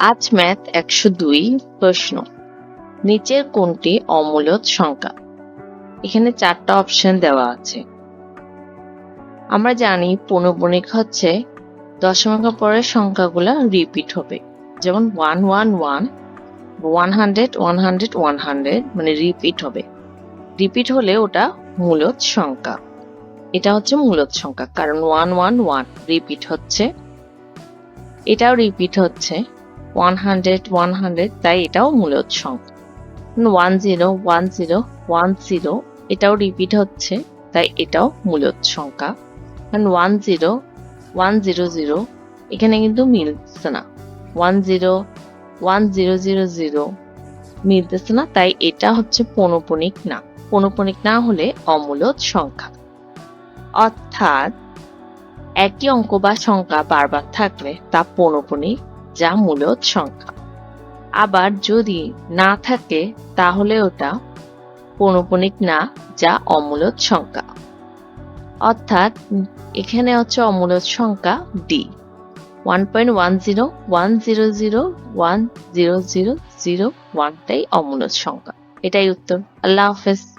আজ ম্যাথ একশো দুই প্রশ্ন। নিচের কোনটি অমূলত সংখ্যা? এখানে চারটা অপশন দেওয়া আছে। আমরা জানি পৌনপুনিক হচ্ছে দশমিকের পরের সংখ্যাগুলো রিপিট হবে। যেমন one one one one hundred one hundred one hundred মানে রিপিট হবে। রিপিট হলে ওটা মূলত সংখ্যা। এটা হচ্ছে মূলত সংখ্যা, কারণ ওয়ান ওয়ান ওয়ান রিপিট হচ্ছে। এটাও রিপিট হচ্ছে। ওয়ান হান্ড্রেড ওয়ান হান্ড্রেড তাই এটাও মূলদ সংখ্যা। One zero one zero one zero এটাও রিপিট হচ্ছে, তাই এটাও মূলদ সংখ্যা। One zero one zero zero এখানে কিন্তু মিলছে না। One zero one zero zero zero মিলতেছে না, তাই এটা হচ্ছে পৌনপুনিক না। পৌনপুনিক না হলে অমূলদ সংখ্যা। অর্থাৎ, একই অঙ্ক বা সংখ্যা বারবার থাকলে তা পৌনপুনিক যা মূলদ সংখ্যা। আবার যদি না থাকে, তাহলে ওটা পৌনপুনিক না, যা অমূলদ সংখ্যা। অর্থাৎ এখানে হচ্ছে অমূলদ সংখ্যা D one point one zero one zero zero one zero zero zero ওয়ানটাই অমূলদ সংখ্যা। এটাই উত্তর। আল্লাহ হাফেজ।